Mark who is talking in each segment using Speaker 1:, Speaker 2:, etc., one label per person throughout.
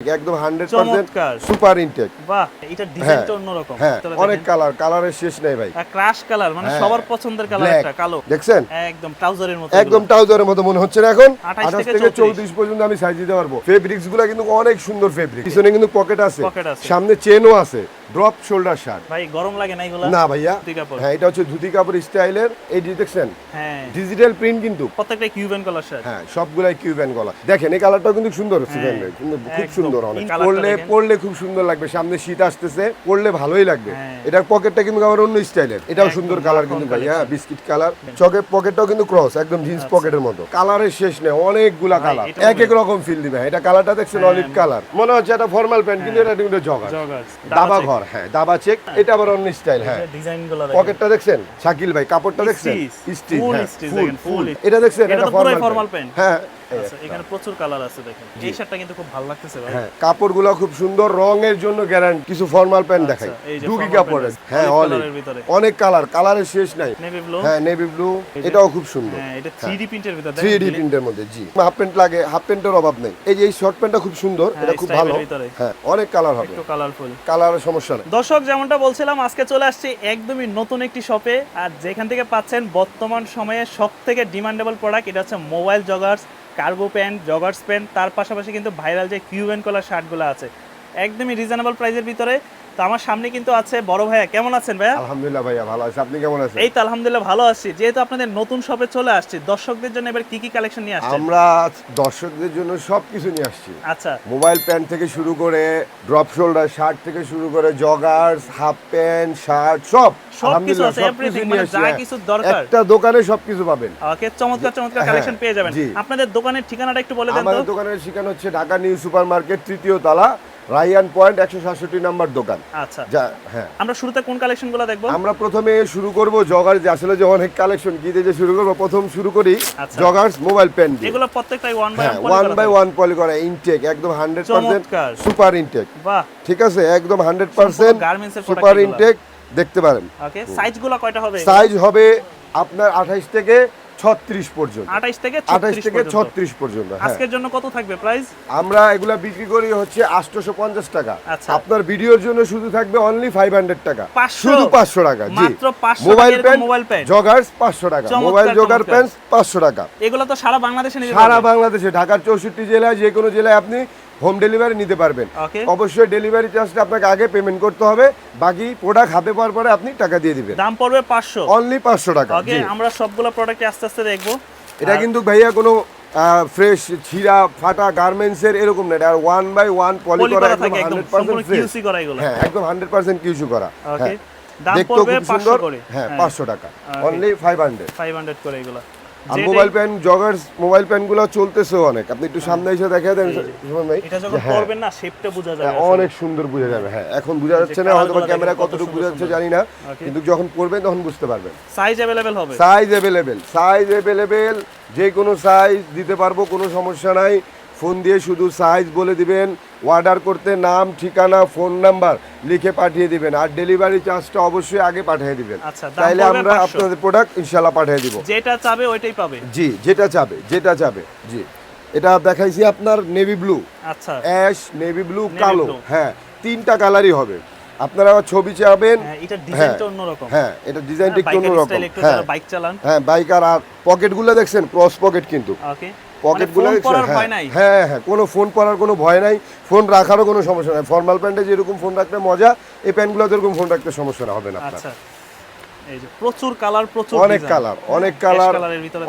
Speaker 1: একদম hundred percent super intact
Speaker 2: বাহ এটা ডিজাইনটা অন্যরকম।
Speaker 1: হ্যাঁ অনেক কালার কালারের শেষ নেই ভাই।
Speaker 2: ক্রাশ কালার মানে
Speaker 1: হ্যাঁ।
Speaker 2: সবার পছন্দের কালার একটা কালো।
Speaker 1: দেখছেন?
Speaker 2: একদম ট্রাউজারের মতো
Speaker 1: একদম ট্রাউজারের মতো মনে হচ্ছে না এখন?
Speaker 2: 28 থেকে
Speaker 1: থেকে
Speaker 2: 34
Speaker 1: চৌত্রিশ পর্যন্ত আমি সাইজ দিতে পারব। ফেব্রিক্সগুলো কিন্তু অনেক সুন্দর ফেব্রিক পিছনে কিন্তু পকেট আছে। সামনে চেনও আছে। Drop shoulder shirt.
Speaker 2: ভাই গরম লাগে না এগুলা?
Speaker 1: না ভাইয়া।
Speaker 2: ধুতি কাপড়।
Speaker 1: হ্যাঁ এটা হচ্ছে ধুতি কাপড় স্টাইলের। এই দেখছেন
Speaker 2: হ্যাঁ।
Speaker 1: ডিজিটাল প্রিন্ট কিন্তু।
Speaker 2: প্রত্যেকটা কিউবেন কালার শার্ট
Speaker 1: হ্যাঁ সবগুলাই কিউবেন গলা দেখেন এই কালারটাও কিন্তু সুন্দর হচ্ছে
Speaker 2: হ্যাঁ,
Speaker 1: খুব সুন্দর অনেক। পরলে পরলে খুব সুন্দর লাগবে। সামনে শীত আসতেছে পরলে ভালোই লাগবে।
Speaker 2: হ্যাঁ।
Speaker 1: এটার পকেটটা কিন্তু আবার অন্য স্টাইলের। এটাও সুন্দর কালার কিন্তু ভাই
Speaker 2: collection।
Speaker 1: হ্যাঁ বিস্কিট কালার চকের পকেটটাও কিন্তু ক্রস একদম জিন্স পকেটের মতো। কালারের শেষ নেই অনেকগুলা কালার এক এক রকম ফিল দিবে এটা কালারটা দেখছেন
Speaker 2: হ্যাঁ,
Speaker 1: অলিভ কালার মনে হচ্ছে একটা ফর্মাল প্যান্ট কিন্তু এটা কিন্তু জগার দাবা ঘর। হ্যাঁ দাবা চেক এটা আবার অন্য স্টাইল হ্যাঁ। পকেটটা দেখছেন? শাকিল ভাই কাপড়টা দেখছেন? স্টিচ হ্যাঁ ফুল
Speaker 2: full
Speaker 1: এটা দেখছেন?
Speaker 2: এটা
Speaker 1: ফর্মাল প্যান্ট হ্যাঁ
Speaker 2: এখানে প্রচুর কালার আছে দেখেন। এই শার্টটা কিন্তু খুব ভালো লাগতেছে ভাই।
Speaker 1: হ্যাঁ কাপড়গুলো খুব সুন্দর রঙের জন্য গ্যারান্টি কিছু ফর্মাল প্যান্ট দেখাই।
Speaker 2: আচ্ছা,
Speaker 1: কাপড়ের। হ্যাঁ
Speaker 2: olive
Speaker 1: অলিভ
Speaker 2: colour-এর ভিতরে।
Speaker 1: অনেক কালার কালারের শেষ নাই।
Speaker 2: নেভি ব্লু
Speaker 1: হ্যাঁ নেভি ব্লু এটাও খুব সুন্দর।
Speaker 2: হ্যাঁ এটা 3D প্রিন্টের ভিতর
Speaker 1: থ্রি প্রিন্টের মধ্যে জি। হাফ প্যান্ট লাগে হাফ প্যান্টের অভাব নেই। এই যে এই শর্ট প্যান্টটা খুব সুন্দর
Speaker 2: হ্যাঁ,
Speaker 1: এটা খুব ভালো। হ্যাঁ অনেক কালার হবে।
Speaker 2: একটু কালারফুল
Speaker 1: কালারের সমস্যা নেই।
Speaker 2: দর্শক যেমনটা বলছিলাম আজকে চলে আসছি একদমই নতুন একটি শপে আর যেখান থেকে পাচ্ছেন বর্তমান সময়ে সব থেকে ডিমান্ডেবল প্রোডাক্ট এটা হচ্ছে mobile joggers cargo pant joggers pant তার পাশাপাশি কিন্তু ভাইরাল যে কিউবেন কলার শার্টগুলো আছে, একদমই রিজনেবল প্রাইসের ভিতরে। তো আমার সামনে কিন্তু আছে বড় ভাইয়া। কেমন আছেন ভাইয়া?
Speaker 1: আলহামদুলিল্লাহ ভাইয়া ভালো আছে। আপনি কেমন আছেন?
Speaker 2: এই তো আলহামদুলিল্লাহ ভালো আছি। যেহেতু আপনাদের নতুন শপে চলে আসছি দর্শকদের জন্য এবার কি কি কালেকশন নিয়ে আসছেন?
Speaker 1: আমরা দর্শকদের জন্য সব কিছু নিয়ে আসছি।
Speaker 2: আচ্ছা।
Speaker 1: মোবাইল প্যান্ট থেকে শুরু করে ড্রপ শোল্ডার শার্ট থেকে শুরু করে জগার্স হাফ প্যান্ট শার্ট সব।
Speaker 2: সবকিছু
Speaker 1: আলহামদুলিল্লাহ
Speaker 2: everything,
Speaker 1: নিয়ে
Speaker 2: মানে
Speaker 1: আসছি,
Speaker 2: যা
Speaker 1: হ্যাঁ।
Speaker 2: কিছু দরকার।
Speaker 1: একটা দোকানে সবকিছু পাবেন।
Speaker 2: ওকে চমৎকার চমৎকার
Speaker 1: হ্যাঁ,
Speaker 2: কালেকশন পেয়ে যাবেন। আপনাদের দোকানের ঠিকানাটা একটু বলে দেন তো।
Speaker 1: আমাদের দোকানের ঠিকানা হচ্ছে ঢাকা নিউ সুপার মার্কেট তৃতীয় তলা। রাইয়ান পয়েন্ট একশো সাতষট্টি নাম্বার দোকান।
Speaker 2: আচ্ছা।
Speaker 1: যা হ্যাঁ।
Speaker 2: আমরা শুরুতে কোন কালেকশনগুলো দেখব?
Speaker 1: আমরা প্রথমে শুরু করব জগার যে আসলে যে অনেক কালেকশন কি যে শুরু করব প্রথম শুরু করি
Speaker 2: আচ্ছা।
Speaker 1: জগার্স মোবাইল দিয়ে।
Speaker 2: এগুলো প্রত্যেকটাই one
Speaker 1: by one by one poly করা ইনটেক একদম হান্ড্রেড পার্সেন্ট সুপার ইনটেক
Speaker 2: বাহ।
Speaker 1: ঠিক আছে? একদম হান্ড্রেড পার্সেন্ট সুপার। ইনটেক দেখতে পারেন।
Speaker 2: ওকে সাইজগুলো কয়টা হবে?
Speaker 1: সাইজ হবে আপনার আঠাইশ থেকে ছত্রিশ পর্যন্ত।
Speaker 2: 28 থেকে
Speaker 1: আঠাইশ
Speaker 2: 36
Speaker 1: থেকে
Speaker 2: পর্যন্ত।
Speaker 1: ছত্রিশ পর্যন্ত হ্যাঁ।
Speaker 2: আজকের জন্য কত থাকবে প্রাইস
Speaker 1: আমরা এগুলা বিক্রি করি হচ্ছে আটশোশো পঞ্চাশ টাকা।
Speaker 2: আচ্ছা।
Speaker 1: আপনার ভিডিওর জন্য শুধু থাকবে অনলি ফাইভ হান্ড্রেড টাকা। শুধু পাঁচশো টাকা জি।
Speaker 2: মাত্র 500 mobile
Speaker 1: pant
Speaker 2: mobile pant.
Speaker 1: Joggers পাঁচশো টাকা
Speaker 2: চমৎকার,
Speaker 1: মোবাইল জগার
Speaker 2: চমৎকার।
Speaker 1: প্যান্ট পাঁচশো টাকা।
Speaker 2: এগুলো তো সারা বাংলাদেশে
Speaker 1: সারা বাংলাদেশে ঢাকার চৌষট্টি জেলায় যে কোনো জেলায় আপনি হোম ডেলিভারি নিতে পারবেন। অবশ্যই ডেলিভারি চার্জটা আপনাকে আগে পেমেন্ট করতে হবে। বাকি প্রোডাক্ট হাতে পাওয়ার পরে আপনি টাকা দিয়ে দিবেন।
Speaker 2: দাম পড়বে 500
Speaker 1: অনলি পাঁচশো টাকা
Speaker 2: ওকে আমরা সবগুলো প্রোডাক্ট আস্তে আস্তে দেখব।
Speaker 1: এটা কিন্তু ভাইয়া কোনো ফ্রেশ ছিঁড়া ফাটা গার্মেন্টস এর এরকম না। এটা ওয়ান বাই ওয়ান পলি করা একদম
Speaker 2: থাকে একদম।
Speaker 1: হান্ড্রেড
Speaker 2: সম্পূর্ণ
Speaker 1: পার্সেন্ট ফ্রেশ
Speaker 2: কিউসি করা এগুলো।
Speaker 1: হ্যাঁ একদম হান্ড্রেড পার্সেন্ট কিউসু করা।
Speaker 2: ওকে
Speaker 1: হ্যাঁ।
Speaker 2: দাম পড়বে
Speaker 1: খুব
Speaker 2: 500
Speaker 1: সুন্দর
Speaker 2: করে।
Speaker 1: হ্যাঁ পাঁচশো টাকা। অনলি ফাইভ হান্ড্রেড
Speaker 2: 500 করে এগুলো।
Speaker 1: আর
Speaker 2: যেটাই-
Speaker 1: mobile pant joggers mobile pant গুলো চলতেছে অনেক আপনি একটু সামনে এসে দেখা দেন সুমন ভাই
Speaker 2: এটা যখন
Speaker 1: হ্যাঁ।
Speaker 2: পরবেন না শেপটা বোঝা যাবে
Speaker 1: হ্যাঁ,
Speaker 2: আসলে।
Speaker 1: অনেক সুন্দর বোঝা যাবে হ্যাঁ এখন বোঝা যাচ্ছে না
Speaker 2: colour
Speaker 1: হয়তো
Speaker 2: গুলো দেখেন
Speaker 1: ক্যামেরা
Speaker 2: কত
Speaker 1: কতটুকু
Speaker 2: সুন্দর
Speaker 1: বোঝা যাচ্ছে
Speaker 2: সুন্দর।
Speaker 1: জানি না
Speaker 2: Okay.
Speaker 1: কিন্তু যখন পড়বেন তখন বুঝতে পারবেন
Speaker 2: সাইজ अवेलेबल হবে
Speaker 1: সাইজ অ্যাভেলেবেল সাইজ অ্যাভেলেবেল যে কোনো সাইজ দিতে পারবো কোনো সমস্যা নাই ফোন দিয়ে শুধু সাইজ বলে দিবেন অর্ডার করতে নাম ঠিকানা ফোন নাম্বার লিখে পাঠিয়ে দিবেন। আর ডেলিভারি চার্জটা অবশ্যই আগে পাঠিয়ে দিবেন।
Speaker 2: আচ্ছা,
Speaker 1: তাইলে আমরা আপনাদের প্রোডাক্ট ইনশাল্লাহ পাঠিয়ে দিব।
Speaker 2: যেটা চাবে ওইটাই পাবে?
Speaker 1: জি যেটা চাবে যেটা চাবে জি। এটা দেখাইছি আপনার নেভি ব্লু
Speaker 2: আচ্ছা।
Speaker 1: অ্যাশ নেভি ব্লু কালো। হ্যাঁ তিনটা কালারই হবে। আপনারা ছবি চাবেন।
Speaker 2: হ্যাঁ, এটা ডিজাইনটা অন্যরকম।
Speaker 1: হ্যাঁ এটা ডিজাইনটা একটু
Speaker 2: বাইকের
Speaker 1: অন্যরকম। হ্যাঁ।
Speaker 2: বাইক চালান।
Speaker 1: হ্যাঁ বাইক আর আর পকেটগুলো দেখছেন ক্রস পকেট কিন্তু।
Speaker 2: ওকে
Speaker 1: পকেটগুলো দেখছেন
Speaker 2: করার
Speaker 1: হ্যাঁ হ্যাঁ হ্যাঁ কোনো ফোন পরার কোনো ভয় নাই। ফোন রাখারও কোনো সমস্যা নাই। ফর্মাল প্যান্টে যেরকম ফোন রাখতে মজা এই প্যান্টগুলোতে এরকম ফোন রাখতে সমস্যা হবে না আপনার।
Speaker 2: আচ্ছা। প্রচুর কালার প্রচুর
Speaker 1: অনেক কালার অনেক কালার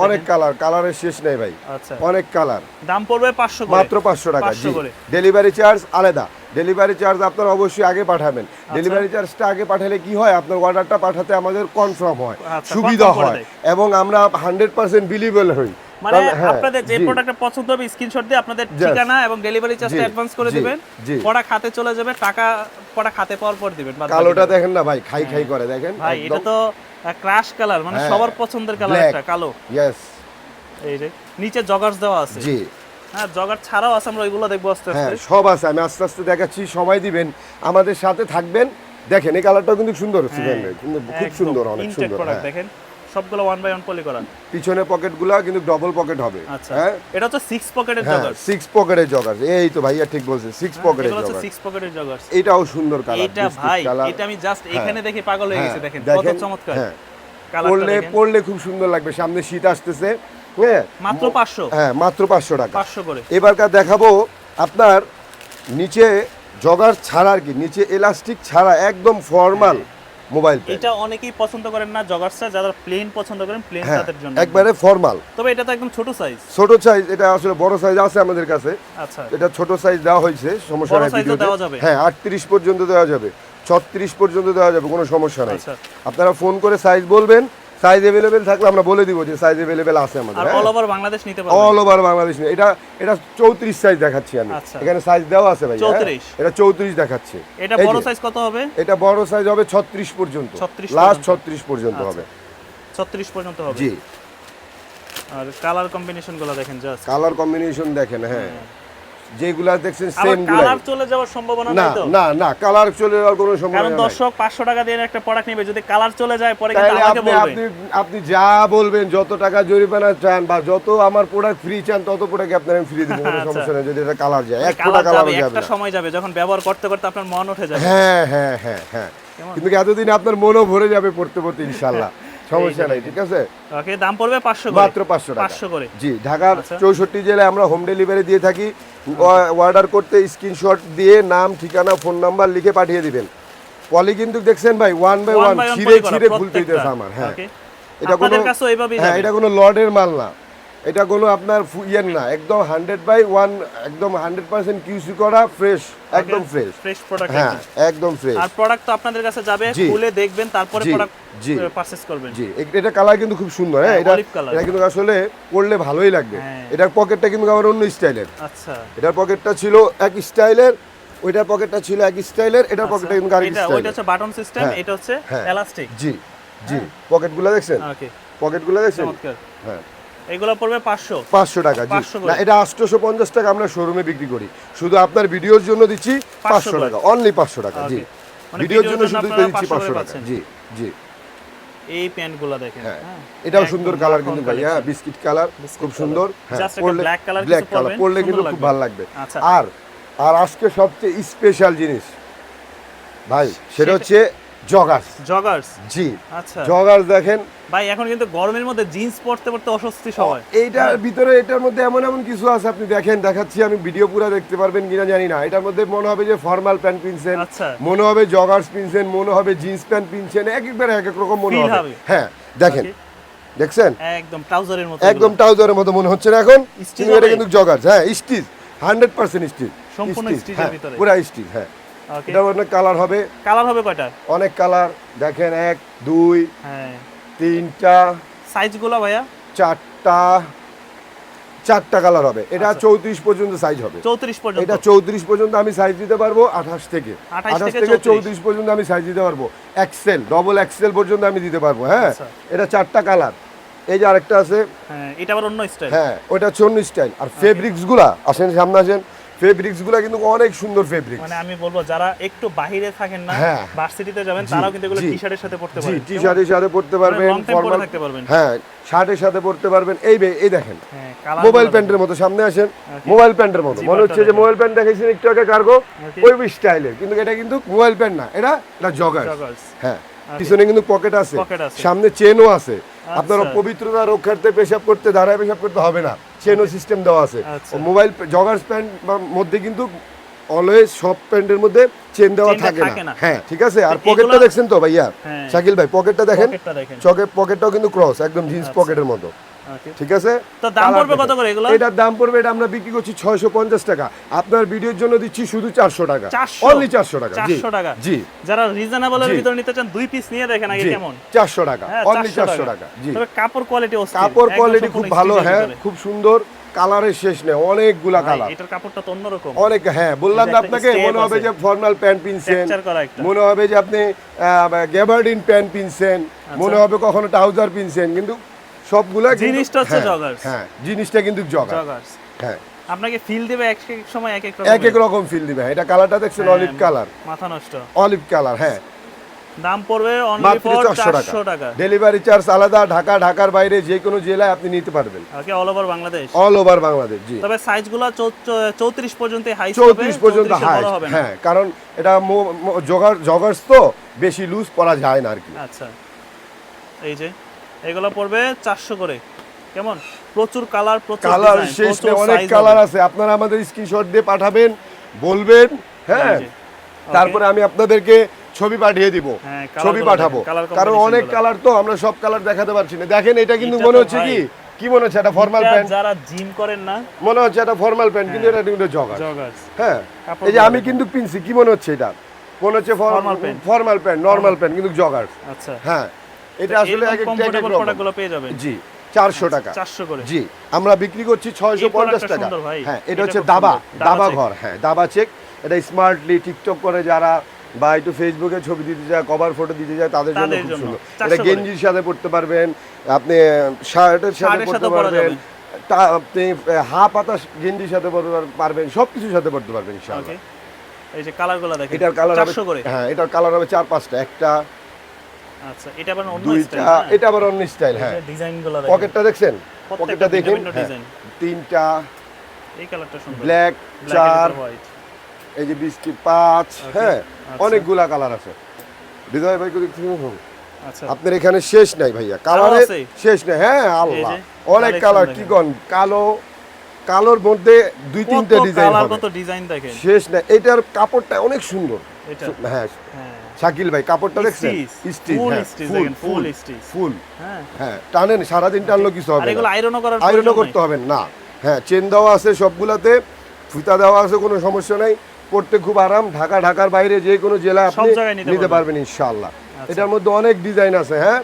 Speaker 1: অনেক কালার কালারের শেষ নেই ভাই।
Speaker 2: আচ্ছা।
Speaker 1: অনেক কালার
Speaker 2: দাম পড়বে 500
Speaker 1: মাত্র পাঁচশো টাকা জি। ডেলিভারি চার্জ আলাদা। ডেলিভারি চার্জ আপনার অবশ্যই আগে পাঠাবেন। ডেলিভারি চার্জটা আগে পাঠালে কি হয়? আপনার অর্ডারটা পাঠাতে আমাদের কনফার্ম হয়।
Speaker 2: আচ্ছা,
Speaker 1: সুবিধা হয়। এবং আমরা হান্ড্রেড পার্সেন্ট বিলিভেবল হই।
Speaker 2: মানে
Speaker 1: হ্যাঁ,
Speaker 2: আপনাদের যে প্রোডাক্টটা পছন্দ হবে স্ক্রিনশট দিয়ে আপনাদের ঠিকানা এবং ডেলিভারি চার্জটা অ্যাডভান্স করে দিবেন। প্রোডাক্ট হাতে চলে যাবে টাকা প্রোডাক্ট হাতে পাওয়ার পর দিবেন
Speaker 1: কালোটা দেখেন না ভাই খাই খাই করে দেখেন
Speaker 2: ভাই এটা তো ক্রাশ কালার মানে
Speaker 1: হ্যাঁ,
Speaker 2: সবার পছন্দের কালার একটা কালো।
Speaker 1: ইয়েস
Speaker 2: এই যে নিচে জগার্স দেওয়া আছে।
Speaker 1: জি।
Speaker 2: হ্যাঁ জগার ছাড়াও আছে আমরা ওইগুলো দেখব আস্তে
Speaker 1: হ্যাঁ
Speaker 2: আস্তে।
Speaker 1: সব আছে আমি আস্তে আস্তে দেখাচ্ছি সময় দিবেন আমাদের সাথে থাকবেন। দেখেন এই কালারটাও কিন্তু সুন্দর
Speaker 2: হ্যাঁ,
Speaker 1: খুব সুন্দর অনেক সুন্দর হ্যাঁ।
Speaker 2: দেখেন। সবগুলো ওয়ান বাই ওয়ান পলি করা।
Speaker 1: পিছনে পকেটগুলো কিন্তু ডবল পকেট হবে।
Speaker 2: আচ্ছা।
Speaker 1: হ্যাঁ?
Speaker 2: এটা হচ্ছে সিক্স পকেটের
Speaker 1: হ্যাঁ
Speaker 2: জগার্স
Speaker 1: সিক্স পকেটের জগার এই তো ভাইয়া ঠিক বলছে সিক্স পকেটের জগার
Speaker 2: সিক্স পকেটের জগার্স
Speaker 1: এটাও সুন্দর কালার
Speaker 2: এটা ভাই এটা আমি জাস্ট এখানে দেখে পাগল হয়ে গেছি দেখেন। কত চমৎকার।
Speaker 1: হ্যাঁ। পড়লে পড়লে খুব সুন্দর লাগবে সামনে শীত আসতেছে হ্যাঁ?
Speaker 2: মাত্র পাঁচশো।
Speaker 1: হ্যাঁ মাত্র পাঁচশো টাকা।
Speaker 2: পাঁচশো করে।
Speaker 1: এবারকার দেখাবো আপনার নিচে জগার ছাড়া আর কি নিচে এলাস্টিক ছাড়া একদম ফর্মাল মোবাইল
Speaker 2: এটা অনেকেই পছন্দ করেন না জগার্সটা যারা প্লেন পছন্দ করেন প্লেন
Speaker 1: হ্যাঁ
Speaker 2: তাদের জন্য।
Speaker 1: একবারে ফর্মাল
Speaker 2: তবে এটা তো একদম ছোট সাইজ
Speaker 1: ছোট সাইজ এটা আসলে বড় সাইজ আছে আমাদের কাছে।
Speaker 2: আচ্ছা।
Speaker 1: এটা ছোট সাইজ দেওয়া হয়েছে সমস্যা নাই ভিডিওতে? হ্যাঁ আটত্রিশ পর্যন্ত দেওয়া যাবে ছত্রিশ পর্যন্ত দেওয়া যাবে কোনো সমস্যা নাই।
Speaker 2: আচ্ছা।
Speaker 1: আপনারা ফোন করে সাইজ বলবেন সাইজ অ্যাভেলেবেল থাকলে আমরা বলে দিব যে সাইজ অ্যাভেলেবেল আছে আমাদের
Speaker 2: আর
Speaker 1: হ্যাঁ?
Speaker 2: অল ওভার বাংলাদেশ নিতে পারবেন।
Speaker 1: All over Bangladesh. এটা এটা চৌত্রিশ সাইজ দেখাচ্ছি আমি।
Speaker 2: আচ্ছা।
Speaker 1: এখানে সাইজ দেওয়া আছে ভাই
Speaker 2: 34
Speaker 1: এটা চৌত্রিশ দেখাচ্ছে।
Speaker 2: এটা বড় সাইজ কত হবে?
Speaker 1: এটা বড় সাইজ হবে ছত্রিশ পর্যন্ত।
Speaker 2: 36
Speaker 1: লাস্ট
Speaker 2: পর্যন্ত।
Speaker 1: ছত্রিশ পর্যন্ত
Speaker 2: আচ্ছা।
Speaker 1: হবে।
Speaker 2: 36 পর্যন্ত হবে।
Speaker 1: জি।
Speaker 2: আর কালার কম্বিনেশনগুলো দেখেন জাস্ট
Speaker 1: কালার কম্বিনেশন দেখেন হ্যাঁ। যেগুলা দেখছেন সেম
Speaker 2: কালার চলে যাওয়ার সম্ভাবনা
Speaker 1: না
Speaker 2: নাই তো?
Speaker 1: না না কালার চলে যাওয়ার কোনো সম্ভাবনা নাই।
Speaker 2: দর্শক 500 টাকা দিয়ে একটা প্রোডাক্ট নেবে যদি কালার চলে যায় পরে কিন্তু আমাকে
Speaker 1: আপনি
Speaker 2: বলবে।
Speaker 1: আপনি আপনি যা বলবেন যত টাকা জরিমানা চান বা যত আমার প্রোডাক্ট ফ্রি চান তত প্রোডাক্ট আপনার আমি ফ্রি দিব কোনো
Speaker 2: আচ্ছা।
Speaker 1: সমস্যা নেই যদি এটা কালার যায়। এক
Speaker 2: কালার যাবে একটা সময় যাবে যখন ব্যবহার করতে করতে আপনার মন উঠে যাবে।
Speaker 1: হ্যাঁ হ্যাঁ হ্যাঁ হ্যাঁ? কিন্তু এতদিন আপনার মনও ভরে যাবে পড়তে পড়তে ইনশাল্লাহ সমস্যা নাই ঠিক আছে?
Speaker 2: ওকে দাম পড়বে 500 করে।
Speaker 1: মাত্র পাঁচশো টাকা।
Speaker 2: 500 করে।
Speaker 1: জি ঢাকার
Speaker 2: আচ্ছা।
Speaker 1: চৌষট্টি জেলায় আমরা হোম ডেলিভারি দিয়ে থাকি। অর্ডার করতে স্ক্রিনশট দিয়ে নাম ঠিকানা ফোন নাম্বার লিখে পাঠিয়ে দিবেন। পলি কিন্তু দেখছেন ভাই ওয়ান বাই ওয়ান ছিঁড়ে ছিঁড়ে খুলতে দিতেছে আমার হ্যাঁ। এটা কোনো হ্যাঁ এটা কোনো লর্ডের মাল না। এটা কোনো আপনার ইয়ের না একদম হান্ড্রেড বাই ওয়ান একদম হান্ড্রেড পার্সেন্ট কিউসি করা ফ্রেশ একদম ফ্রেশ
Speaker 2: ফ্রেশ প্রোডাক্ট
Speaker 1: হ্যাঁ একদম ফ্রেশ
Speaker 2: আর প্রোডাক্ট তো আপনাদের কাছে যাবে। খুলে দেখবেন তারপরে প্রোডাক্ট
Speaker 1: জি।
Speaker 2: পারচেজ করবেন।
Speaker 1: জি এটা কালার কিন্তু খুব সুন্দর হ্যাঁ
Speaker 2: হ্যাঁ,
Speaker 1: এটা এটা কিন্তু আসলে পরলে ভালোই লাগবে।
Speaker 2: হ্যাঁ।
Speaker 1: এটার পকেটটা কিন্তু আমার অন্য স্টাইলের
Speaker 2: আচ্ছা।
Speaker 1: এটার পকেটটা ছিল এক স্টাইলের ওইটার পকেটটা ছিল এক স্টাইলের এটার পকেটটা কিন্তু আরেক
Speaker 2: এটা ওইটা হচ্ছে বাটন সিস্টেম
Speaker 1: হ্যাঁ,
Speaker 2: এটা হচ্ছে। এলাস্টিক
Speaker 1: জি জি। পকেটগুলো দেখছেন?
Speaker 2: ওকে
Speaker 1: পকেটগুলো দেখছেন? হ্যাঁ।
Speaker 2: এগুলো পড়বে 500
Speaker 1: পাঁচশো টাকা জি। না এটা আটশোশো পঞ্চাশ টাকা আমরা শোরুমে বিক্রি করি। শুধু আপনার ভিডিওর জন্য দিচ্ছি
Speaker 2: 500
Speaker 1: পাঁচশো টাকা অনলি পাঁচশো টাকা জি।
Speaker 2: মানে
Speaker 1: ভিডিওর
Speaker 2: ভিডিওর
Speaker 1: জন্য শুধু দিচ্ছি
Speaker 2: 500
Speaker 1: টাকা জি জি।
Speaker 2: এই প্যান্টগুলো দেখেন
Speaker 1: হ্যাঁ।
Speaker 2: হ্যাঁ।
Speaker 1: এটাও সুন্দর কালার কিন্তু ভাই হ্যাঁ বিস্কিট কালার খুব সুন্দর হ্যাঁ
Speaker 2: black color
Speaker 1: ব্ল্যাক কালার পরলে কিন্তু খুব। ভালো লাগবে।
Speaker 2: আচ্ছা।
Speaker 1: আর আর আজকে সবচেয়ে স্পেশাল জিনিস ভাই সেটা- হচ্ছে জগার্স
Speaker 2: জগার্স
Speaker 1: জি।
Speaker 2: আচ্ছা।
Speaker 1: জগার্স দেখেন।
Speaker 2: ভাই এখন কিন্তু গরমের মধ্যে জিন্স পরতে পরতে অস্বস্তি সবাই।
Speaker 1: এইটার ভিতরে এটার মধ্যে এমন এমন কিছু আছে আপনি দেখেন দেখাচ্ছি আমি ভিডিও পুরো দেখতে পারবেন কিনা জানি না। এটার মধ্যে মনে হবে যে ফর্মাল প্যান্ট পিনছেন। মনে হবে জগার্স পিনছেন মনে হবে জিন্স প্যান্ট পিনছেন এক একবার এক এক রকম মনে হবে। হ্যাঁ দেখেন। দেখছেন?
Speaker 2: একদম ট্রাউজারের মতো
Speaker 1: একদম ট্রাউজারের মতো মনে হচ্ছে না এখন? এটা কিন্তু জগার্স হ্যাঁ স্টিচ হান্ড্রেড পার্সেন্ট স্টিচ
Speaker 2: সম্পূর্ণ stitch এর ভিতরে।
Speaker 1: পুরা স্টিচ হ্যাঁ। এটা অনেক কালার হবে।
Speaker 2: কালার হবে কয়টা?
Speaker 1: অনেক কালার দেখেন এক দুই
Speaker 2: হ্যাঁ।
Speaker 1: তিনটা
Speaker 2: সাইজগুলো ভাইয়া?
Speaker 1: চারটা চারটা কালার হবে। এটা
Speaker 2: আচ্ছা।
Speaker 1: চৌত্রিশ পর্যন্ত সাইজ হবে।
Speaker 2: 34 পর্যন্ত।
Speaker 1: এটা চৌত্রিশ পর্যন্ত আমি সাইজ দিতে পারব আঠাশ থেকে। আঠাশ
Speaker 2: থেকে
Speaker 1: থেকে
Speaker 2: 34
Speaker 1: চৌত্রিশ পর্যন্ত আমি সাইজ দিতে পারব। এক্সেল ডবল এক্সেল পর্যন্ত আমি দিতে পারব হ্যাঁ?
Speaker 2: আচ্ছা।
Speaker 1: এটা চারটা কালার এই যে আরেকটা আছে।
Speaker 2: হ্যাঁ এটা আবার অন্য স্টাইল
Speaker 1: হ্যাঁ ওটা হচ্ছে অন্য স্টাইল আর ফেব্রিক্সগুলা আসেন সামনে আসেন। কিন্তু অনেক সুন্দর
Speaker 2: মানে আমি বলব যারা একটু বাহিরে থাকেন না
Speaker 1: হ্যাঁ।
Speaker 2: ভার্সিটিতে যাবেন তারাও কিন্তু এগুলো টি শার্টের সাথে পড়তে
Speaker 1: জি
Speaker 2: পারেন।
Speaker 1: টি শার্টের সাথে পড়তে পারবেন
Speaker 2: long time পরে
Speaker 1: ফর্মাল
Speaker 2: থাকতে পারবেন।
Speaker 1: হ্যাঁ শার্টের সাথে পড়তে পারবেন। এই এই দেখেন
Speaker 2: হ্যাঁ
Speaker 1: মোবাইল প্যান্টের মতো সামনে আসেন. মোবাইল প্যান্টের মতো। মনে হচ্ছে যে মোবাইল প্যান্ট দেখেছেন একটু আগে কার্গো. ওই স্টাইলের কিন্তু এটা কিন্তু মোবাইল প্যান্ট না এটা এটা
Speaker 2: জগার্স
Speaker 1: হ্যাঁ পিছনে কিন্তু পকেট আছে। সামনে চেনও আছে। আপনার
Speaker 2: আচ্ছা।
Speaker 1: পবিত্রতা রক্ষার্থে পেশাব করতে দাঁড়ায় পেশাব করতে হবে না। চেনও সিস্টেম দেওয়া আছে। মোবাইল জগার্স প্যান্ট মধ্যে কিন্তু অলওয়েজ সব প্যান্টের মধ্যে চেন দেওয়া থাকে না। হ্যাঁ ঠিক আছে আর পকেটটা দেখছেন তো ভাইয়া
Speaker 2: হ্যাঁ।
Speaker 1: শাকিল ভাই পকেটটা দেখেন চকের পকেটটাও কিন্তু ক্রস একদম জিন্স
Speaker 2: আচ্ছা।
Speaker 1: পকেটের মতো ঠিক আছে?
Speaker 2: তো দাম পড়বে কত করে এগুলো?
Speaker 1: এটার দাম পড়বে এটা আমরা বিক্রি করছি ছয়শো পঞ্চাশ টাকা। আপনার ভিডিওর জন্য দিচ্ছি শুধু চারশো টাকা। অনলি চারশো টাকা জি।
Speaker 2: 400 টাকা?
Speaker 1: জি।
Speaker 2: যারা রিজনেবলের
Speaker 1: জি।
Speaker 2: ভিতরে নিতে চান দুই পিস নিয়ে দেখেন আগে কেমন।
Speaker 1: চারশো টাকা।
Speaker 2: হ্যাঁ
Speaker 1: অনলি চারশো টাকা। জি।
Speaker 2: তবে কাপড় কোয়ালিটি
Speaker 1: কাপড় কোয়ালিটি খুব ভালো হ্যাঁ খুব সুন্দর কালারের শেষ নেই অনেকগুলা কালার।
Speaker 2: এটার কাপড়টা তো অন্যরকম।
Speaker 1: অনেক হ্যাঁ বললাম না আপনাকে মনে হবে যে ফর্মাল প্যান্ট পিনছেন মনে হবে যে আপনি গ্যাবার্ডিন প্যান্ট পিনছেন মনে হবে কখনো ট্রাউজার পিনছেন কিন্তু সবগুলা
Speaker 2: জিনিসটা হচ্ছে
Speaker 1: হ্যাঁ,
Speaker 2: joggers।
Speaker 1: হ্যাঁ জিনিসটা কিন্তু জগার
Speaker 2: জগার্স
Speaker 1: হ্যাঁ।
Speaker 2: আপনাকে ফিল দিবে এক এক সময় এক এক
Speaker 1: এক এক
Speaker 2: রকম
Speaker 1: রকম ফিল দিবে এটা কালারটা দেখছেন
Speaker 2: হ্যাঁ,
Speaker 1: অলিভ কালার
Speaker 2: মাথা নষ্ট।
Speaker 1: অলিভ কালার হ্যাঁ।
Speaker 2: দাম পড়বে অনলি ফর 400 টাকা।
Speaker 1: ডেলিভারি চার্জ আলাদা ঢাকা ঢাকার বাইরে যে কোনো জেলায় আপনি নিতে পারবেন।
Speaker 2: Okay all over Bangladesh.
Speaker 1: All over Bangladesh জি।
Speaker 2: তবে সাইজগুলো চৌত্রিশ পর্যন্ত হাই
Speaker 1: চৌত্রিশ পর্যন্ত হাই
Speaker 2: হবে
Speaker 1: হ্যাঁ কারণ এটা জগার জগার্স তো বেশি লুজ পরা যায় না আর কি।
Speaker 2: আচ্ছা। এই যে এগুলো পড়বে চারশো করে। কেমন? প্রচুর কালার প্রচুর
Speaker 1: কালার শেষ অনেক কালার আছে। আপনারা আমাদের স্ক্রিনশট দিয়ে পাঠাবেন বলবেন হ্যাঁ? তারপরে আমি আপনাদেরকে ছবি পাঠিয়ে দিব।
Speaker 2: হ্যাঁ,
Speaker 1: ছবি পাঠাবো। কারণ অনেক কালার তো আমরা সব কালার দেখাতে পারছি না। দেখেন এটা কিন্তু মনে হচ্ছে কি? কি মনে হচ্ছে? এটা ফর্মাল প্যান্ট
Speaker 2: যারা জিম করেন না
Speaker 1: মনে হচ্ছে এটা ফর্মাল প্যান্ট কিন্তু এটা কিন্তু জগার হ্যাঁ এই যে আমি কিন্তু পিনছি কি মনে হচ্ছে এটা? মনে হচ্ছে
Speaker 2: Formal pant।
Speaker 1: Formal pant normal pant কিন্তু জগার
Speaker 2: আচ্ছা।
Speaker 1: হ্যাঁ এটা আসলে এক একটা।
Speaker 2: প্রোডাক্টগুলো পেয়ে যাবেন।
Speaker 1: জি চারশো টাকা।
Speaker 2: চারশো করে।
Speaker 1: জি আমরা বিক্রি করছি ছয়শো পঞ্চাশ টাকা। হ্যাঁ এটা হচ্ছে দাবা
Speaker 2: দাবা
Speaker 1: ঘর হ্যাঁ দাবা চেক এটা স্মার্টলি টিকটক করে যারা বা একটু ফেসবুকে ছবি দিতে যায় কভার ফটো দিতে যায় তাদের জন্য খুব সুন্দর। এটা গেঞ্জির সাথে পড়তে পারবেন আপনি শার্টের সাথে পড়তে পারবেন তা- আপনি হাফ পাতা গেঞ্জির সাথে পড়তে পারবেন সব কিছুর সাথে পড়তে পারবেন ইনশাআল্লাহ।
Speaker 2: এই যে কালারগুলো দেখেন
Speaker 1: এটার কালার হবে হ্যাঁ এটার কালার হবে চার পাঁচটা একটা
Speaker 2: আচ্ছা এটা আবার অন্য স্টাইল
Speaker 1: এটা আবার অন্য স্টাইল হ্যাঁ।
Speaker 2: ডিজাইনগুলো দেখেন।
Speaker 1: পকেটটা দেখছেন? পকেটটা দেখেন। তিনটা।
Speaker 2: এই কালারটা সুন্দর।
Speaker 1: ব্ল্যাক চার। এই যে বিস্কিট পাঁচ। হ্যাঁ
Speaker 2: আচ্ছা।
Speaker 1: অনেকগুলা কালার আছে। বিজয় ভাই কই দেখতে
Speaker 2: আচ্ছা।
Speaker 1: আপনার এখানে শেষ নাই ভাইয়া। কালারে শেষ নাই। হ্যাঁ আল্লাহ। অনেক কালার। কি কোন কালো। কালোর মধ্যে দুই তিনটা ডিজাইন
Speaker 2: কালার কত ডিজাইন দেখেন।
Speaker 1: শেষ নাই। এটার কাপড়টা অনেক সুন্দর। হ্যাঁ।
Speaker 2: হ্যাঁ।
Speaker 1: শাকিল ভাই কাপড়টা দেখছেন? স্টিচ ফুল ফুল ফুল
Speaker 2: হ্যাঁ।
Speaker 1: টানেন সারাদিন টানলো কিছু হবে
Speaker 2: আয়রনও
Speaker 1: করতে হবে না। হ্যাঁ চেন দেওয়া আছে সবগুলাতে ফিতা দেওয়া আছে কোনো সমস্যা নাই। পড়তে খুব আরাম ঢাকা ঢাকার বাইরে যে কোনো
Speaker 2: সব
Speaker 1: আপনি
Speaker 2: নিতে পারবেন।
Speaker 1: ইনশাআল্লাহ।
Speaker 2: আচ্ছা।
Speaker 1: এটার মধ্যে অনেক ডিজাইন আছে হ্যাঁ?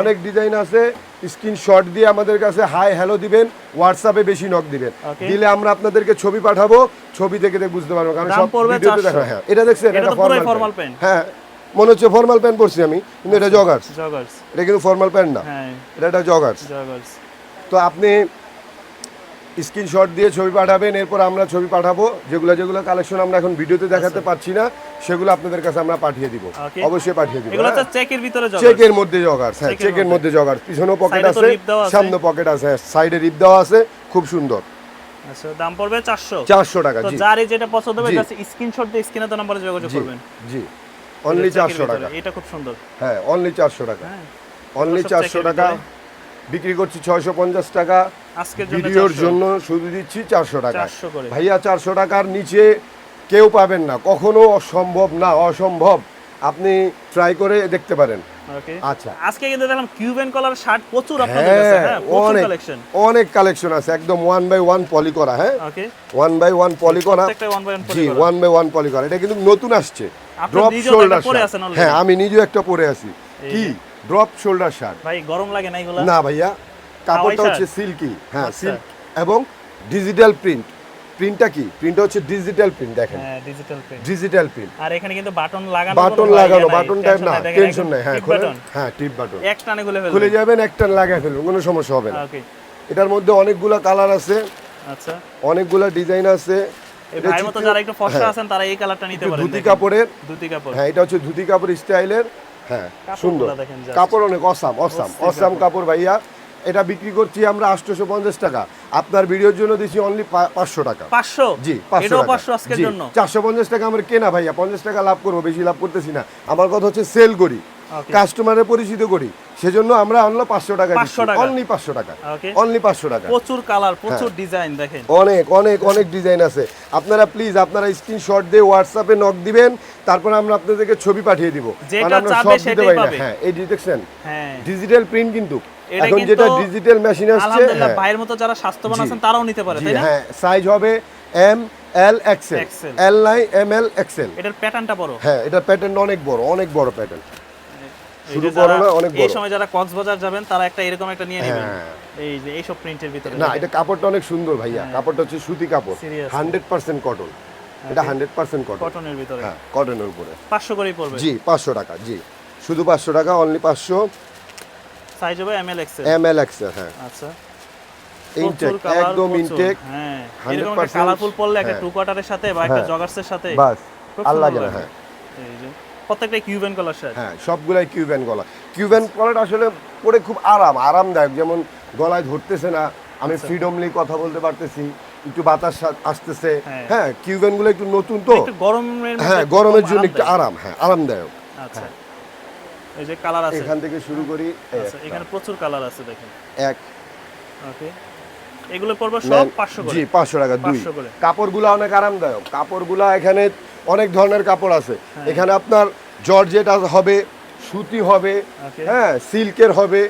Speaker 1: অনেক ডিজাইন আছে। স্ক্রিনশট দিয়ে আমাদের কাছে হাই হ্যালো দিবেন হোয়াটসঅ্যাপে বেশি নক দিবেন। দিলে আমরা আপনাদেরকে ছবি পাঠাবো ছবি থেকে দেখে বুঝতে পারব কারণ সব ভিডিওতে দেখা হ্যাঁ। এটা দেখছেন
Speaker 2: এটা
Speaker 1: ফর্মাল প্যান্ট হ্যাঁ মনে হচ্ছে ফর্মাল প্যান্ট পরছি আমি কিন্তু এটা জগার্স
Speaker 2: জগার্স
Speaker 1: এটা কিন্তু ফর্মাল প্যান্ট না
Speaker 2: হ্যাঁ।
Speaker 1: এটা একটা জগার্স
Speaker 2: জগার্স
Speaker 1: তো আপনি স্ক্রিনশট দিয়ে ছবি পাঠাবেন এরপর আমরা ছবি পাঠাবো যেগুলো যেগুলো কালেকশন আমরা এখন ভিডিওতে দেখাতে পারছি না সেগুলো আপনাদের কাছে আমরা পাঠিয়ে দিব। অবশ্যই পাঠিয়ে দিব
Speaker 2: এগুলো তো চেকের ভিতরে জগার্স
Speaker 1: চেকের মধ্যে জগার্স হ্যাঁ
Speaker 2: চেকের
Speaker 1: মধ্যে। জগার্স পিছনেও পকেট আছে। সামনে পকেট আছে। সাইডে রিপ দেওয়া আছে খুব সুন্দর।
Speaker 2: আচ্ছা দাম পড়বে 400
Speaker 1: চারশো টাকা
Speaker 2: তো
Speaker 1: জি।
Speaker 2: যেটা পছন্দ হবে
Speaker 1: জি।
Speaker 2: জাস্ট স্ক্রিনশট দিয়ে স্ক্রিনে তো নাম্বারে যোগাযোগ করবেন।
Speaker 1: জি। অনলি চারশো টাকা।
Speaker 2: এটা খুব সুন্দর।
Speaker 1: হ্যাঁ অনলি চারশো টাকা।
Speaker 2: হ্যাঁ
Speaker 1: অনলি চারশো টাকা। বিক্রি করছি ছয়শো পঞ্চাশ টাকা। ভিডিওর জন্য শুধু দিচ্ছি চারশো টাকা। ভাইয়া চারশো টাকার নিচে কেউ পাবেন না। কখনো অসম্ভব না অসম্ভব। আপনি ট্রাই করে দেখতে পারেন। আচ্ছা।
Speaker 2: আজকে কিন্তু দেখলাম কিউবেন কলার শার্ট প্রচুর আপনাদের কাছে।
Speaker 1: হ্যাঁ
Speaker 2: হ্যাঁ
Speaker 1: অনেক
Speaker 2: কালেকশন
Speaker 1: অনেক কালেকশন আছে। একদম ওয়ান বাই ওয়ান পলি করা হ্যাঁ? ওয়ান বাই ওয়ান পলি করা।
Speaker 2: ওয়ান বাই ওয়ান
Speaker 1: জি ওয়ান বাই ওয়ান পলি করা। এটা কিন্তু নতুন আসছে।
Speaker 2: Drop shoulder.
Speaker 1: হ্যাঁ আমি নিজেও একটা পরে আছি। কি? ড্রপ শোল্ডার শার্ট
Speaker 2: ভাই গরম লাগে না এগুলা?
Speaker 1: না ভাইয়া কাপড়টা হচ্ছে সিল্কি হ্যাঁ
Speaker 2: আচ্ছা।
Speaker 1: সিল্ক এবং ডিজিটাল প্রিন্ট প্রিন্টটা কি? প্রিন্টটা হচ্ছে ডিজিটাল প্রিন্ট দেখেন।
Speaker 2: হ্যাঁ ডিজিটাল প্রিন্ট
Speaker 1: ডিজিটাল প্রিন্ট
Speaker 2: আর এখানে কিন্তু বাটন লাগানো
Speaker 1: বাটন লাগানো বাটন টাইপ না টেনশন নাই। হ্যাঁ খুলে হ্যাঁ টিপ বাটন
Speaker 2: এক টানে খুলে ফেলবেন।
Speaker 1: খুলে যাবেন একটা লাগাই ফেলবেন কোনো সমস্যা হবে না।
Speaker 2: ওকে
Speaker 1: এটার মধ্যে অনেকগুলা কালার আছে।
Speaker 2: আচ্ছা।
Speaker 1: অনেকগুলা ডিজাইন আছে।
Speaker 2: এই ভাইয়ের মতো যারা একটু ফর্সা
Speaker 1: হ্যাঁ,
Speaker 2: আছেন তারা এই কালারটা নিতে পারেন
Speaker 1: ধুতি কাপড়ের?
Speaker 2: ধুতি কাপড়।
Speaker 1: হ্যাঁ এটা হচ্ছে ধুতি কাপড় স্টাইলের। হ্যাঁ সুন্দর। কাপড় অনেক অসাম অসাম অসাম কাপড়। ভাইয়া। এটা বিক্রি করছি আমরা আটশোশো পঞ্চাশ টাকা। আপনার ভিডিওর জন্য দিচ্ছি অনলি পাঁচশো টাকা।
Speaker 2: 500
Speaker 1: জি পাঁচশো
Speaker 2: এটাও
Speaker 1: টাকা।
Speaker 2: 500 আজকের
Speaker 1: জি,
Speaker 2: জন্য?
Speaker 1: চারশো পঞ্চাশ টাকা আমার কেনা ভাইয়া। পঞ্চাশ টাকা লাভ করব বেশি লাভ করতেছি না। আমার কথা হচ্ছে সেল করি।
Speaker 2: Okay.
Speaker 1: কাস্টমারের পরিচিত করি সেজন্য আমরা অনলি পাঁচশো টাকা অনলি পাঁচশো টাকা। অনলি পাঁচশো টাকা।
Speaker 2: প্রচুর কালার প্রচুর
Speaker 1: হ্যাঁ।
Speaker 2: ডিজাইন দেখেন।
Speaker 1: অনেক অনেক অনেক ডিজাইন আছে। আপনারা প্লিজ আপনারা স্ক্রিনশট দিয়ে হোয়াটসঅ্যাপে নক দিবেন তারপর আমরা আপনাদেরকে ছবি পাঠিয়ে দিব।
Speaker 2: যেটা
Speaker 1: আমরা
Speaker 2: চাবে
Speaker 1: সব দিতে
Speaker 2: সেটাই
Speaker 1: পারি না।
Speaker 2: পাবে।
Speaker 1: হ্যাঁ এই
Speaker 2: হ্যাঁ।
Speaker 1: ডিজিটাল প্রিন্ট কিন্তু। এখন যেটা ডিজিটাল মেশিন আসছে
Speaker 2: আলহামদুলিল্লাহ
Speaker 1: হ্যাঁ,
Speaker 2: ভাইয়ের মতো যারা স্বাস্থ্যবান আছেন তারাও নিতে পারে তাই না?
Speaker 1: হ্যাঁ সাইজ হবে এম এল এক্সেল এল নাই এম এল এক্সেল
Speaker 2: এটার প্যাটার্নটা বড়।
Speaker 1: হ্যাঁ এটা প্যাটার্ন অনেক বড় অনেক বড় প্যাটার্ন
Speaker 2: এই
Speaker 1: শুরু বড় না, অনেক
Speaker 2: এই সময় যারা কক্সবাজার যাবেন তারা একটা এরকম একটা নিয়ে নেবেন।
Speaker 1: হ্যাঁ।
Speaker 2: এই যে এইসব প্রিন্টের ভিতরে।
Speaker 1: না এটা কাপড়টা অনেক সুন্দর ভাইয়া।
Speaker 2: হ্যাঁ।
Speaker 1: কাপড়টা হচ্ছে সুতি কাপড়।
Speaker 2: Seriously?
Speaker 1: Hundred percent cotton. এটা হান্ড্রেড পার্সেন্ট কটন।
Speaker 2: কটনের ভিতরে।
Speaker 1: হ্যাঁ কটনের উপরে।
Speaker 2: পাঁচশো করেই পড়বে।
Speaker 1: জি পাঁচশো টাকা জি। শুধু পাঁচশো টাকা অনলি পাঁচশো।
Speaker 2: সাইজ হবে M L XL
Speaker 1: M L XL হ্যাঁ।
Speaker 2: আচ্ছা।
Speaker 1: ইনটেক একদম ইনটেক
Speaker 2: হ্যাঁ।
Speaker 1: 100%
Speaker 2: এরকম কালারফুল পড়লে একটা
Speaker 1: হ্যাঁ।
Speaker 2: টু কোয়ার্টারের সাথে বা একটা
Speaker 1: হ্যাঁ।
Speaker 2: জগার্সের সাথে
Speaker 1: বাস আর লাগে। না হ্যাঁ।
Speaker 2: এই যে। প্রত্যেকটা কিউবেন কলার শার্ট
Speaker 1: হ্যাঁ সবগুলাই কিউবেন গলা কিউবেন গলাটা আসলে পরে খুব আরাম আরামদায়ক। যেমন গলায় ধরতেছে না আমি
Speaker 2: আচ্ছা।
Speaker 1: ফ্রিডমলি কথা বলতে পারতেছি একটু বাতাস আসতেছে।
Speaker 2: হ্যাঁ।
Speaker 1: হ্যাঁ কিউবেনগুলো একটু নতুন তো।
Speaker 2: একটু গরমের
Speaker 1: হ্যাঁ গরমের জন্য একটু আরাম হ্যাঁ আরামদায়ক।
Speaker 2: আচ্ছা। এই যে কালার আছে।
Speaker 1: এখান থেকে শুরু করি।
Speaker 2: আচ্ছা এখানে প্রচুর কালার আছে দেখেন।
Speaker 1: এক।
Speaker 2: ওকে। এগুলো পড়বে সব 500 করে।
Speaker 1: জি পাঁচশো টাকা দুই। কাপড়গুলো অনেক আরামদায়ক। কাপড়গুলো এখানে অনেক ধরনের কাপড় আছে।
Speaker 2: হ্যাঁ।
Speaker 1: এখানে আপনার জর্জেট হবে সুতি হবে হ্যাঁ সিল্কের হবে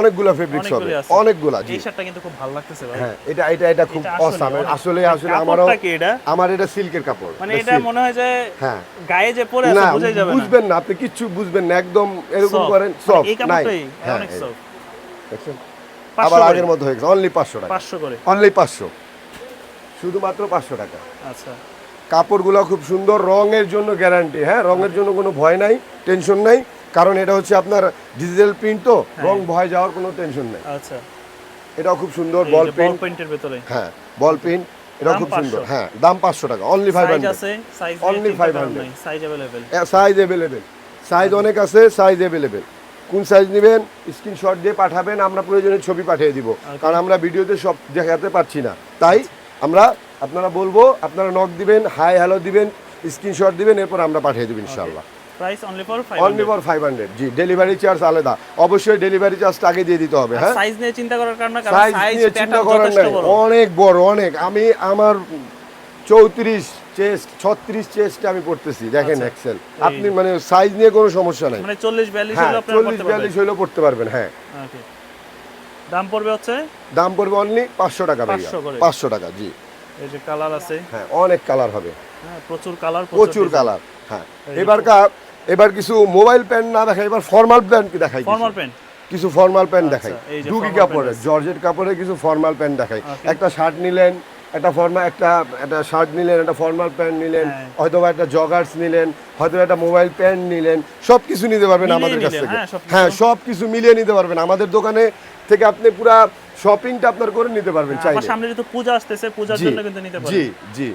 Speaker 1: অনেকগুলা ফেব্রিক্স হবে।
Speaker 2: অনেকগুলি
Speaker 1: জি।
Speaker 2: শার্টটা কিন্তু খুব ভালো লাগতেছে ভাই।
Speaker 1: হ্যাঁ এটা এটা এটা খুব অসাম আসলে আসলে
Speaker 2: কাপড়টা
Speaker 1: আমারও আমার এটা সিল্কের কাপড়
Speaker 2: মানে
Speaker 1: এটা
Speaker 2: মনে হয় যে
Speaker 1: হ্যাঁ।
Speaker 2: গায়ে যে পরে আছে
Speaker 1: না
Speaker 2: বোঝাই যাবে না।
Speaker 1: বুঝবেন না আপনি কিচ্ছু বুঝবেন না একদম এরকম করেন
Speaker 2: মানে
Speaker 1: সব
Speaker 2: এই
Speaker 1: নাই।
Speaker 2: কাপড়টাই
Speaker 1: হ্যাঁ
Speaker 2: অনেক সফট
Speaker 1: দেখছেন? আবার আগের মতো হয়ে গেছে অনলি পাঁচশো টাকা।
Speaker 2: 500 করে।
Speaker 1: অনলি পাঁচশো। শুধুমাত্র পাঁচশো টাকা।
Speaker 2: আচ্ছা।
Speaker 1: কাপড়গুলো খুব সুন্দর রঙের জন্য গ্যারান্টি হ্যাঁ রঙের জন্য কোনো ভয় নাই টেনশন নাই কারণ এটা হচ্ছে আপনার ডিজিটাল প্রিন্ট তো
Speaker 2: হ্যাঁ।
Speaker 1: রং ভয় যাওয়ার কোনো টেনশন নাই
Speaker 2: আচ্ছা
Speaker 1: এটাও খুব সুন্দর
Speaker 2: এই
Speaker 1: বল
Speaker 2: যে বল
Speaker 1: প্রিন্ট
Speaker 2: পেইন্টের ভিতরে
Speaker 1: হ্যাঁ বল প্রিন্ট এটাও
Speaker 2: দাম
Speaker 1: খুব সুন্দর
Speaker 2: 500
Speaker 1: হ্যাঁ দাম পাঁচশো টাকা অনলি ফাইভ
Speaker 2: সাইজ
Speaker 1: হান্ড্রেড
Speaker 2: আছে size
Speaker 1: Only 500
Speaker 2: size available
Speaker 1: size available size অনেক আছে সাইজ অ্যাভেলেবেল কোন সাইজ নেবেন স্ক্রিনশট দিয়ে পাঠাবেন আমরা প্রয়োজনে ছবি পাঠিয়ে দিব কারণ আমরা ভিডিওতে সব দেখাতে পারছি না তাই আমরা আপনারা বলব আপনারা নক দিবেন হাই হ্যালো দিবেন স্ক্রিনশট দিবেন এরপর আমরা পাঠিয়ে দেবো ইনশাল্লাহ
Speaker 2: price only
Speaker 1: for
Speaker 2: only
Speaker 1: for five hundred G delivery charge আলাদা। অবশ্যই ডেলিভারি চার্জটা আগে দিয়ে দিতে হবে হ্যাঁ?
Speaker 2: সাইজ নিয়ে চিন্তা করার কারণে কারণ
Speaker 1: সাইজ নিয়ে চিন্তা
Speaker 2: যথেষ্ট
Speaker 1: নাই অনেক বড় অনেক। আমি আমার চৌত্রিশ চেস্ট ছত্রিশ চেস্ট আমি পড়তেছি দেখেন
Speaker 2: আচ্ছা।
Speaker 1: এক্সেল আপনি মানে সাইজ নিয়ে কোনো সমস্যা নাই।
Speaker 2: মানে 40 42
Speaker 1: হ্যাঁ
Speaker 2: হলো করতে পারবেন
Speaker 1: বিয়াল্লিশ হইলেও পড়তে পারবেন হ্যাঁ।
Speaker 2: ওকে দাম পড়বে হচ্ছে?
Speaker 1: দাম পড়বে অনলি পাঁচশো টাকা ভাইয়া।
Speaker 2: 500
Speaker 1: পাঁচশো টাকা জি।
Speaker 2: এই যে কালার আছে।
Speaker 1: হ্যাঁ অনেক কালার হবে।
Speaker 2: হ্যাঁ প্রচুর কালার
Speaker 1: প্রচুর কালার হ্যাঁ।
Speaker 2: এই
Speaker 1: এবার কা এবার কিছু মোবাইল প্যান্ট না দেখাই এবার ফর্মাল প্যান্ট কি দেখাই।
Speaker 2: ফর্মাল প্যান্ট
Speaker 1: কিছু ফর্মাল প্যান্ট
Speaker 2: আচ্ছা,
Speaker 1: দেখাই।
Speaker 2: এই যে
Speaker 1: ডুগি
Speaker 2: pant
Speaker 1: জর্জেট কাপড়ের কিছু ফর্মাল প্যান্ট দেখাই। একটা শার্ট নিলেন একটা ফর্মাল একটা একটা শার্ট নিলেন একটা ফর্মাল প্যান্ট নিলেন
Speaker 2: হ্যাঁ।
Speaker 1: হয়তো বা একটা জগার্স নিলেন হয়তো একটা মোবাইল প্যান্ট নিলেন সব কিছু নিতে পারবেন আমাদের কাছ থেকে।
Speaker 2: হ্যাঁ, সবকিছু।
Speaker 1: হ্যাঁ সব কিছু মিলিয়ে নিতে পারবেন। আমাদের দোকানে থেকে আপনি পুরা শপিংটা আপনার করে নিতে পারবেন চাইলে।
Speaker 2: আমার সামনে যেহেতু পূজা আসতেছে পূজার জন্য কিন্তু নিতে
Speaker 1: জি জি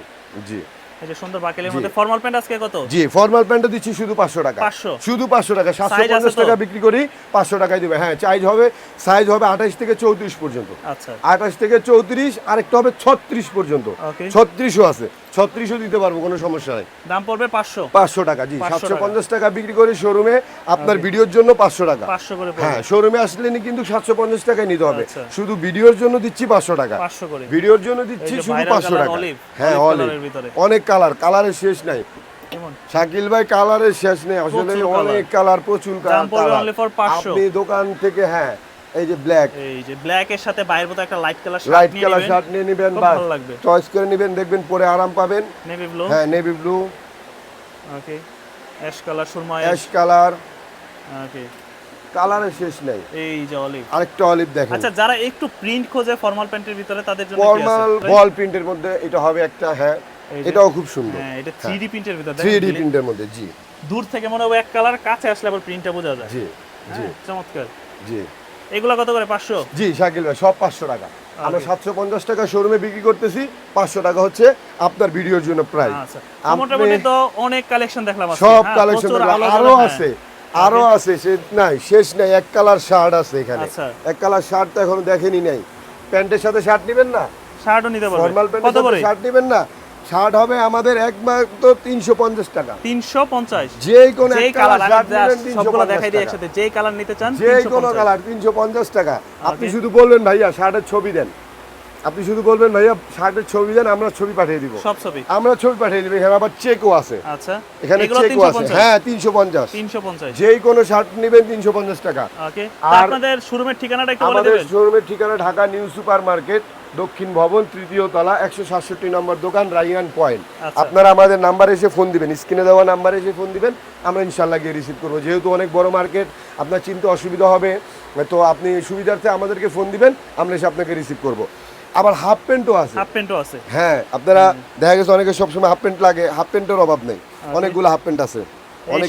Speaker 1: জি।
Speaker 2: এই যে সুন্দর বাকেলের। মধ্যে ফর্মাল প্যান্ট আজকে কত?
Speaker 1: জি ফর্মাল প্যান্টটা দিচ্ছি শুধু পাঁচশো টাকা।
Speaker 2: 500
Speaker 1: শুধু পাঁচশো টাকা সাতশো
Speaker 2: Size আছে
Speaker 1: পঞ্চাশ
Speaker 2: তো?
Speaker 1: টাকা বিক্রি করি পাঁচশো টাকায় দিবে। হ্যাঁ সাইজ হবে সাইজ হবে আঠাশ থেকে চৌত্রিশ পর্যন্ত।
Speaker 2: আচ্ছা।
Speaker 1: আঠাশ থেকে চৌত্রিশ আরেকটা হবে ছত্রিশ পর্যন্ত।
Speaker 2: Okay.
Speaker 1: ছত্রিশও আছে। ছত্রিশও দিতে পারব কোনো সমস্যা নাই।
Speaker 2: দাম পড়বে 500
Speaker 1: পাঁচশো টাকা জি সাতশো পঞ্চাশ টাকা বিক্রি করে শোরুমে আপনার ভিডিওর জন্য পাঁচশো টাকা।
Speaker 2: 500 করে
Speaker 1: হ্যাঁ শোরুমে আসলে কিন্তু সাতশো পঞ্চাশ টাকায় নিতে হবে।
Speaker 2: আচ্ছা।
Speaker 1: শুধু ভিডিওর জন্য দিচ্ছি পাঁচশো টাকা।
Speaker 2: 500 করে।
Speaker 1: ভিডিওর জন্য দিচ্ছি শুধু পাঁচশো টাকা। হ্যাঁ অলিভ। অনেক কালার কালারের শেষ নাই। শাকিল ভাই কালারের শেষ নেই। আসলে অনেক কালার প্রচুর কালার
Speaker 2: only for 500
Speaker 1: আপনি দোকান থেকে হ্যাঁ এই যে ব্ল্যাক
Speaker 2: এই যে ব্ল্যাক এর সাথে বাইরের মতো একটা light
Speaker 1: colour
Speaker 2: shirt
Speaker 1: light
Speaker 2: colour
Speaker 1: shirt নিয়ে নেবেন বা
Speaker 2: ভালো লাগবে।
Speaker 1: চয়েস করে নেবেন দেখবেন পরে আরাম পাবেন।
Speaker 2: নেভি ব্লু
Speaker 1: হ্যাঁ navy blue
Speaker 2: okay ash colour Surma
Speaker 1: ash colour
Speaker 2: okay
Speaker 1: কালারের শেষ নেই।
Speaker 2: এই যে অলিভ
Speaker 1: আরেকটা অলিভ দেখেন।
Speaker 2: আচ্ছা যারা একটু প্রিন্ট খোঁজে ফর্মাল প্যান্টের ভিতরে তাদের জন্য
Speaker 1: ফর্মাল বল প্রিন্টের মধ্যে এটা হবে একটা হ্যাঁ। এটাও খুব সুন্দর।
Speaker 2: হ্যাঁ এটা 3D প্রিন্টের ভিতরে
Speaker 1: থ্রি
Speaker 2: দেখেন
Speaker 1: ডি
Speaker 2: দিলে
Speaker 1: প্রিন্টের মধ্যে জি।
Speaker 2: দূর থেকে মনে হবে এক কালার কাছে আসলে আবার প্রিন্টটা বোঝা যায়।
Speaker 1: জি জি।
Speaker 2: হ্যাঁ, চমৎকার।
Speaker 1: জি।
Speaker 2: এগুলা কত করে? 500
Speaker 1: জি শাকিল ভাই সব পাঁচশো টাকা। আমরা সাতশো পঞ্চাশ টাকা শোরুমে বিক্রি করতেছি পাঁচশো টাকা হচ্ছে আপনার ভিডিওর জন্য প্রাইস
Speaker 2: আচ্ছা মোটামুটি তো অনেক কালেকশন দেখলাম
Speaker 1: সব কালেকশন
Speaker 2: আরও হ্যাঁ।
Speaker 1: আছে আরও আছে সে নাই শেষ নাই এক কালার শার্ট আছে এখানে।
Speaker 2: আচ্ছা।
Speaker 1: এক কালার শার্ট তো এখনও দেখেনি নাই। প্যান্টের সাথে শার্ট নেবেন না?
Speaker 2: শার্টও নিতে
Speaker 1: ফর্মাল
Speaker 2: পারবে কত
Speaker 1: প্যান্টের শার্ট নেবেন না? শার্ট হবে আমাদের একমাত্র তিনশো পঞ্চাশ টাকা।
Speaker 2: 350
Speaker 1: যে কোনো তিনশো
Speaker 2: সবগুলো
Speaker 1: পঞ্চাশ
Speaker 2: দেখাই দিই
Speaker 1: টাকা
Speaker 2: একসাথে। যেই কালার নিতে চান
Speaker 1: যে কোনো কালার তিনশো পঞ্চাশ টাকা। আপনি শুধু বলবেন ভাইয়া শার্টের ছবি দেন। আপনি শুধু বলবেন ভাইয়া শার্টের ছবি দেন আমরা ছবি পাঠিয়ে দিব।
Speaker 2: সব ছবি।
Speaker 1: আমরা ছবি পাঠিয়ে দিব এখানে আবার চেকও আছে।
Speaker 2: আচ্ছা।
Speaker 1: এখানে চেকও আছে। হ্যাঁ তিনশো পঞ্চাশ।
Speaker 2: 350
Speaker 1: যেই কোনো শার্ট নেবেন তিনশো পঞ্চাশ টাকা।
Speaker 2: ওকে।
Speaker 1: আর-
Speaker 2: আপনাদের শোরুমের ঠিকানাটা একটু বলে
Speaker 1: আমাদের শোরুমের ঠিকানা ঢাকা নিউ সুপার মার্কেট দক্ষিণ ভবন তৃতীয় তলা একশো সাতষট্টি নম্বর দোকান রাইয়ান পয়েন্ট।
Speaker 2: আচ্ছা।
Speaker 1: আপনারা আমাদের নাম্বারে এসে ফোন দিবেন স্ক্রিনে দেওয়া নাম্বারে এসে ফোন দিবেন আমরা ইনশাল্লাহ গিয়ে রিসিভ করব। যেহেতু অনেক বড় মার্কেট আপনার চিনতে অসুবিধা হবে তো আপনি সুবিধার্থে আমাদেরকে ফোন দিবেন আমরা এসে আপনাকে রিসিভ করব। আবার হাফ প্যান্টও আছে।
Speaker 2: হাফ প্যান্টও আছে।
Speaker 1: হ্যাঁ আপনারা দেখা গেছে অনেকে সবসময় হাফ প্যান্ট লাগে হাফ প্যান্টের অভাব নেই। অনেকগুলো হাফ প্যান্ট আছে।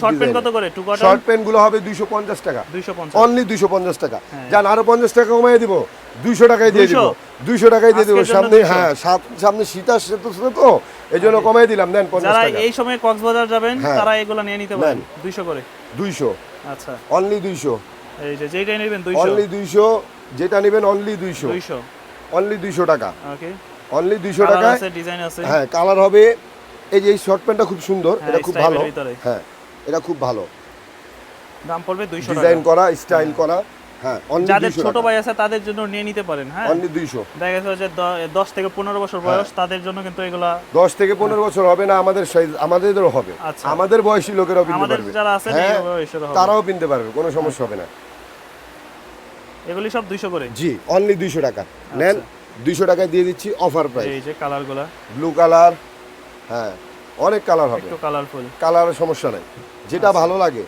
Speaker 2: শর্ট প্যান্ট কত করে? টু কোয়ার্টার
Speaker 1: শর্ট প্যান্টগুলো হবে দুইশো পঞ্চাশ টাকা।
Speaker 2: 250
Speaker 1: অনলি দুইশো পঞ্চাশ টাকা।
Speaker 2: হ্যাঁ।
Speaker 1: আরও পঞ্চাশ টাকা কমাই দিব। টাকায় দিয়ে দিব।
Speaker 2: 200
Speaker 1: দুইশো টাকায় দিয়ে দিব। সামনে হ্যাঁ সামনে শীত আসছে তো তো। এই জন্য কমাই দিলাম। নেন পঞ্চাশ
Speaker 2: যারা এই সময় কক্সবাজার যাবেন
Speaker 1: হ্যাঁ।
Speaker 2: তারা এগুলো নিয়ে নিতে পারেন।
Speaker 1: নেন।
Speaker 2: দুইশো করে?
Speaker 1: দুইশো।
Speaker 2: আচ্ছা।
Speaker 1: অনলি
Speaker 2: এই যে নেবেন
Speaker 1: যেটা নেবেন অনলি অনলি টাকা।
Speaker 2: ওকে।
Speaker 1: অনলি দুইশো
Speaker 2: কালার
Speaker 1: টাকায়
Speaker 2: আছে ডিজাইন আছে।
Speaker 1: হ্যাঁ কালার হবে। এই যে এই শর্ট প্যান্টটা খুব সুন্দর।
Speaker 2: হ্যাঁ,
Speaker 1: এটা খুব ভালো। হ্যাঁ। এটা খুব ভালো।
Speaker 2: দাম পড়বে দুইশো
Speaker 1: ডিজাইন করা স্টাইল করা হ্যাঁ
Speaker 2: যাদের ছোট ভাই আছে তাদের জন্য নিয়ে নিতে পারেন হ্যাঁ।
Speaker 1: অনলি দুইশো।
Speaker 2: দেখা গেছে যে দ- দশ থেকে পনেরো বছর
Speaker 1: হ্যাঁ।
Speaker 2: বয়স তাদের জন্য কিন্তু এগুলা
Speaker 1: দশ থেকে পনেরো বছর হবে না আমাদের size- আমাদেরও হবে।
Speaker 2: আচ্ছা।
Speaker 1: আমাদের বয়সী লোকেরাও কিনতে
Speaker 2: আমাদের যারা আছেন
Speaker 1: হ্যাঁ
Speaker 2: এই বয়সের হবে।
Speaker 1: তারাও কিনতে পারবে কোনো সমস্যা হবে না।
Speaker 2: এগুলি সব দুইশো করে?
Speaker 1: জি অনলি দুইশো টাকা। নেন দুইশো টাকায় দিয়ে দিচ্ছি অফার প্রাইস
Speaker 2: এই যে কালারগুলা।
Speaker 1: ব্লু কালার হ্যাঁ। অনেক কালার হবে।
Speaker 2: একটু কালারফুল
Speaker 1: কালারের সমস্যা নাই। যেটা ভালো লাগে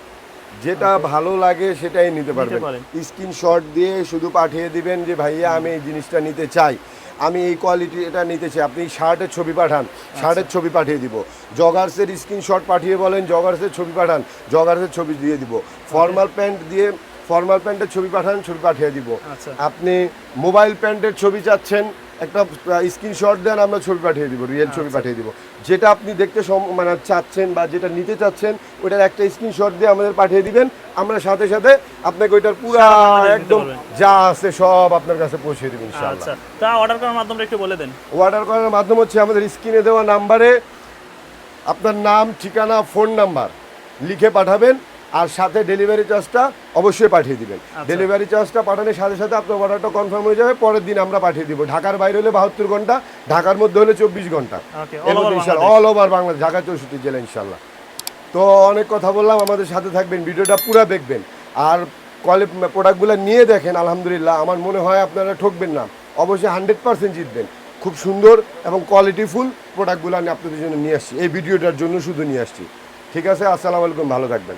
Speaker 1: যেটা ভালো লাগে সেটাই নিতে পারবেন। স্ক্রিনশট দিয়ে শুধু পাঠিয়ে দিবেন যে ভাইয়া আমি এই জিনিসটা নিতে চাই। আমি এই কোয়ালিটি এটা নিতে চাই। আপনি শার্টের ছবি পাঠান। শার্টের ছবি পাঠিয়ে দিব। জগার্সের স্ক্রিনশট পাঠিয়ে বলেন জগার্সের ছবি পাঠান। জগার্সের ছবি দিয়ে দিব। ফর্মাল প্যান্ট দিয়ে ফর্মাল প্যান্টের ছবি পাঠান ছবি পাঠিয়ে দিব।
Speaker 2: আচ্ছা।
Speaker 1: আপনি মোবাইল প্যান্টের ছবি চাচ্ছেন একটা স্ক্রিনশট দেন আমরা ছবি পাঠিয়ে দিব রিয়েল ছবি
Speaker 2: আচ্ছা।
Speaker 1: পাঠিয়ে দিব। যেটা আপনি দেখতে মানে চাচ্ছেন বা যেটা নিতে চাচ্ছেন ওইটার একটা স্ক্রিনশট দিয়ে আমাদের পাঠিয়ে দিবেন। আমরা সাথে সাথে আপনাকে ওইটার পুরো একদম যা আছে সব আপনার কাছে পৌঁছে দেবেন ইনশাআল্লাহ।
Speaker 2: আচ্ছা তা অর্ডার করার মাধ্যমে একটু বলে দেন।
Speaker 1: অর্ডার করার মাধ্যম হচ্ছে আমাদের স্ক্রিনে দেওয়া নাম্বারে আপনার নাম ঠিকানা ফোন নাম্বার লিখে পাঠাবেন। আর সাথে ডেলিভারি চার্জটা অবশ্যই পাঠিয়ে দিবেন।
Speaker 2: আচ্ছা।
Speaker 1: ডেলিভারি চার্জটা পাঠানোর সাথে সাথে আপনার অর্ডারটা কনফার্ম হয়ে যাবে পরের দিন আমরা পাঠিয়ে দিব। ঢাকার বাইরে হলে বাহাত্তর ঘণ্টা ঢাকার মধ্যে হলে চব্বিশ ঘণ্টা।
Speaker 2: Okay all over
Speaker 1: all over Bangladesh Dhaka চৌষট্টি জেলা ইনশাল্লাহ। তো অনেক কথা বললাম আমাদের সাথে থাকবেন ভিডিওটা পুরো দেখবেন। আর কলে প্রোডাক্টগুলো নিয়ে দেখেন আলহামদুলিল্লাহ আমার মনে হয় আপনারা ঠকবেন না। অবশ্যই হান্ড্রেড পার্সেন্ট জিতবেন। খুব সুন্দর এবং কোয়ালিটিফুল প্রোডাক্টগুলো আমি আপনাদের জন্য নিয়ে আসছি। এই ভিডিওটার জন্য শুধু নিয়ে আসছি। ঠিক আছে আসসালামু আলাইকুম ভালো থাকবেন।